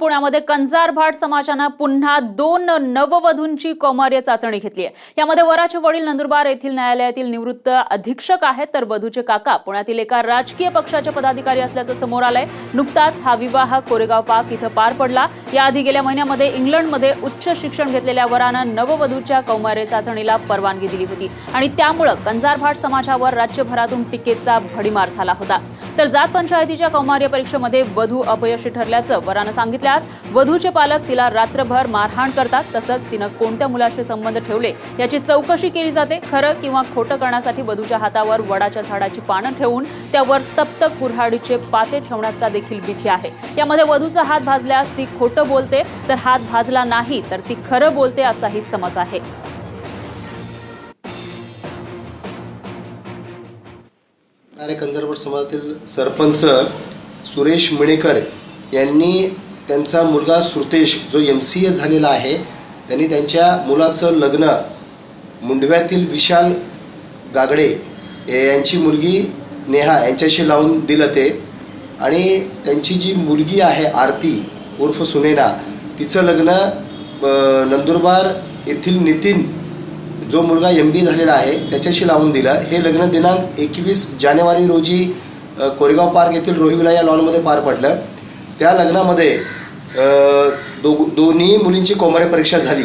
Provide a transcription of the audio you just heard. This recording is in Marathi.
पुण्यामध्ये कंजारभाट समाजानं पुन्हा दोन नववधूंची कौमार्य चाचणी घेतली आहे. यामध्ये वराचे वडील नंदुरबार येथील न्यायालयातील निवृत्त अधीक्षक आहेत तर वधूचे काका पुण्यातील एका राजकीय पक्षाचे पदाधिकारी असल्याचं समोर आलंय. नुकताच हा विवाह कोरेगाव पार्क इथं पार पडला. याआधी गेल्या महिन्यामध्ये इंग्लंडमध्ये उच्च शिक्षण घेतलेल्या वरानं नववधूच्या कौमार्य चाचणीला परवानगी दिली होती आणि त्यामुळं कंजारभाट समाजावर राज्यभरातून टीकेचा भडीमार झाला होता. तर जात पंचायतीच्या कौमार्य परीक्षेमध्ये वधू अपयशी ठरल्याचं वरानं सांगितल्यास वधूचे पालक तिला रात्रभर मारहाण करतात तसंच तिनं कोणत्या मुलाशी संबंध ठेवले याची चौकशी केली जाते. खरं किंवा खोटं करण्यासाठी वधूच्या हातावर वडाच्या झाडाची पानं ठेवून त्यावर तप्त कुऱ्हाडीचे पाते ठेवण्याचा देखील विधी आहे. यामध्ये वधूचा हात भाजल्यास ती खोटं बोलते तर हात भाजला नाही तर ती खरं बोलते असाही समज आहे. अरे कंजरवड समाजातील सरपंच सुरेश मिणेकर यांनी त्यांचा मुलगा सुरतेश जो एम सी ए झालेला आहे त्यांनी त्यांच्या मुलाचं लग्न मुंडव्यातील विशाल गागडे यांची मुलगी नेहा यांच्याशी लावून दिलं ते. आणि त्यांची जी मुलगी आहे आरती उर्फ सुनेना तिचं लग्न नंदुरबार येथील नितीन जो मुलगा एम बी झालेला आहे त्याच्याशी लावून दिलं. हे लग्न दिनांक एकवीस जानेवारी रोजी कोरेगाव पार्क येथील रोहिविला या लॉनमध्ये पार पडलं. त्या लग्नामध्ये दो दोन्ही मुलींची कौमार्य परीक्षा झाली.